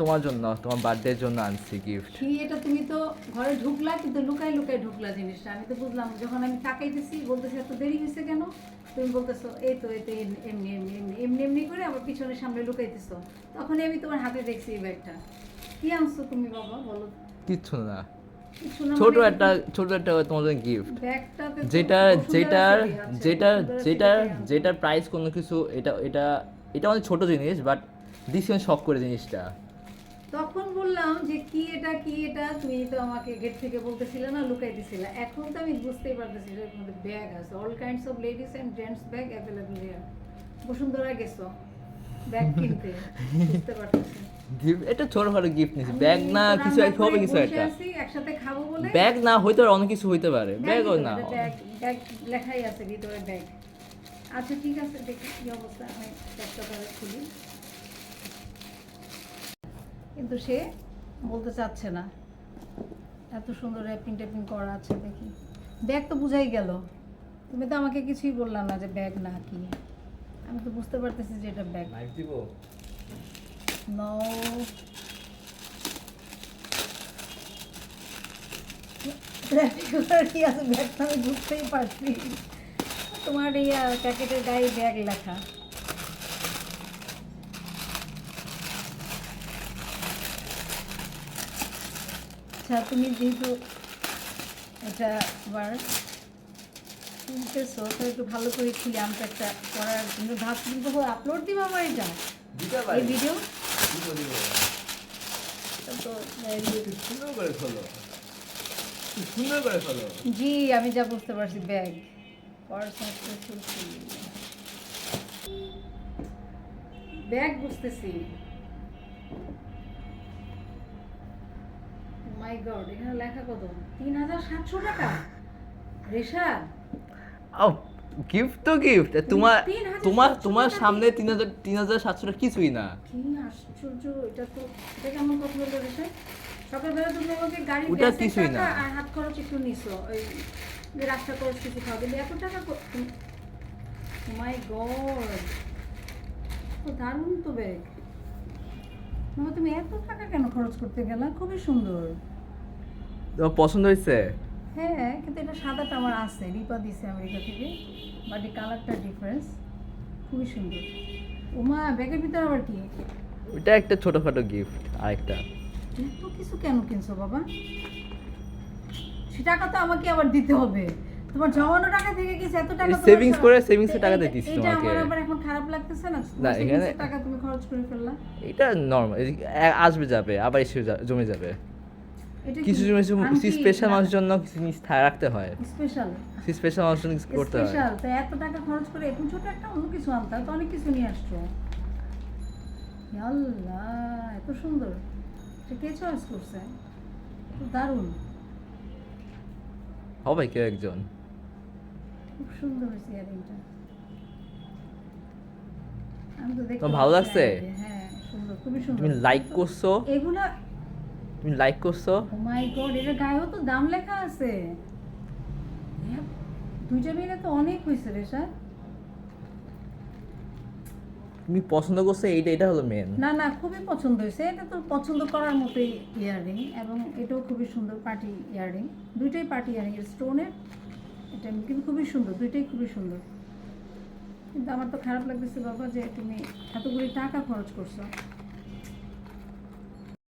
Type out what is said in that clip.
তোমার জন্য তোমার বার্থডের জন্য আনছি গিফট কি এটা তুমি তো ঘরে ঢুকলা কিন্তু লুকাই লুকাই ঢুকলা জিনিসটা। আমি তো বুঝলাম যখন আমি তাকাইতেছি বলতেছি এত দেরি হয়েছে কেন? তুমি বলতেছো এই তো এই তো এমনি এমনি এমনি এমনি এমনি করে আবার পিছনের সামনে লুকাইতেছো। তখনই আমি তোমার হাতে দেখছি এই ব্যাগটা কি আনছো তুমি বাবা বলো? কিচ্ছু না। কিছু না ছোট মানে একটা ছোট একটা তোমাদের গিফট ব্যাগটাতে তো যেটা যেটার যেটার আনছো। যেটার প্রাইস কোনো কিছু এটা এটা এটা অনেক ছোট জিনিস বাট দিছি শখ করে জিনিসটা। তখন বললাম যে কি এটা কি এটা? তুমি তো আমাকে গেট থেকে বলতেছিলে না লুকাই দিছিলে। এখন তো আমি বুঝতেই পারতেছি যে মধ্যে ব্যাগ আছে। All kinds of ladies and gents bag available here Bashundhara গেছো ব্যাগ কিনতে। বুঝতে পারতেছি। গিফট এটা ছোটখাটো গিফট নিছি ব্যাগ না কিছু একটা হবে কিছু একটা। একসাথে খাব বলে। ব্যাগ না হইতে পারে অনেক কিছু হইতে পারে। ব্যাগও না। ব্যাগ ব্যাগ লেখাই আছে ভিতরে ব্যাগ আচ্ছা ঠিক আছে দেখি কি অবস্থা। আমি ব্যাগটা খুলি। কিন্তু সে বলতে চাচ্ছে না। এত সুন্দর র্যাপিং ট্যাপিং করা আছে দেখি। ব্যাগ তো বুঝাই গেল। তুমি তো আমাকে কিছুই বললা না যে ব্যাগ না কি। আমি তো বুঝতে পারতেছি যে এটা ব্যাগ। দিব? নো ব্যাগটা আমি বুঝতেই পারছি। তোমার এই প্যাকেটের গায়ে ব্যাগ লেখা। আচ্ছা তুমি যেহেতু এটা আবার শুনতেছো তো একটু ভালো করে খুলে আমি তো একটা করার জন্য ভাবছি কিন্তু আপলোড দিব আমার এটা? এই ভিডিও তো সুন্দর করে খোলো সুন্দর করে খোলো জি আমি যা বুঝতে পারছি ব্যাগ ব্যাগ বুঝতেছি। মাই গড এখানে লেখা কত? তিন হাজার সাতশো টাকা? রেশাদ? ও গিফট তো গিফট তোমার তোমার তোমার সামনে তিন হাজার তিন হাজার সাতশো টাকা কিছুই না। কি আশ্চর্য এটা তো এটা কেমন কথা বলল রেশাদ? সকালবেলা তুমি আমাকে গাড়ি ওটা কিছুই না। আর হাত খরচ একটু নিছো। ওই রাস্তা খরচ কিছু খাও। কিন্তু এত টাকা মাই গড তো দারুণ তো ব্যাগ মামা তুমি এত টাকা কেন খরচ করতে গেলা? খুবই সুন্দর। তোমার পছন্দ হয়েছে? হ্যাঁ কিন্তু এটা সাদাটা আমার আছে। রিপা দিছে আমেরিকা থেকে বাট এই কালারটা ডিফারেন্স খুবই সুন্দর। ওমা ব্যাগের ভিতরে আবার কি? ওটা একটা ছোটখাটো গিফট আরেকটা। এত কিছু কেন কিনছো বাবা? সে টাকা তো আমাকে আবার দিতে হবে। তোমার জমানো টাকা থেকে কিছু এত টাকা তোমার করে savings এর টাকা দিয়ে দিছি তোমাকে। আমার আবার এখন খারাপ লাগতেছে না? না, এখানে- টাকা তুমি খরচ করে ফেললা? এটা নরমাল আসবে যাবে আবার এসে জমে যাবে। এটা কিছু কিছু স্পেশাল মানুষের জন্য কিছু জিনিস রাখতে হয়। স্পেশাল স্পেশাল মানুষের জন্য করতে হয়। স্পেশাল তো এত টাকা খরচ করে এখন ছোট একটা অন্য কিছু আনতাম তো অনেক কিছু নিয়ে আসছো। আল্লাহ এত সুন্দর। সে কে চয়েস করছে? দারুণ। হবে কেউ একজন। খুব সুন্দর হয়েছে ইয়ারিংটা আমি তো দেখতে ভালো লাগছে? হ্যাঁ সুন্দর খুবই সুন্দর। তুমি লাইক করছ? এগুলা তুমি লাইক করছ? ও মাই গড এর গায়েও তো দাম লেখা আছে। এ, দুইটা মিলে তো অনেক হয়েছে রে স্যার। তুমি পছন্দ করছ এইটা এটা হলো মেন না না খুবই পছন্দ হয়েছে। এটা তো পছন্দ করার মতোই ইয়াররিং এবং এটাও খুবই সুন্দর পার্টি ইয়াররিং। দুইটাই পার্টি ইয়াররিং স্টোনের এটা কিন্তু খুবই সুন্দর দুইটাই খুবই সুন্দর। কিন্তু আমার তো খারাপ লাগতেছে বাবা যে তুমি এতগুলি টাকা খরচ করছ।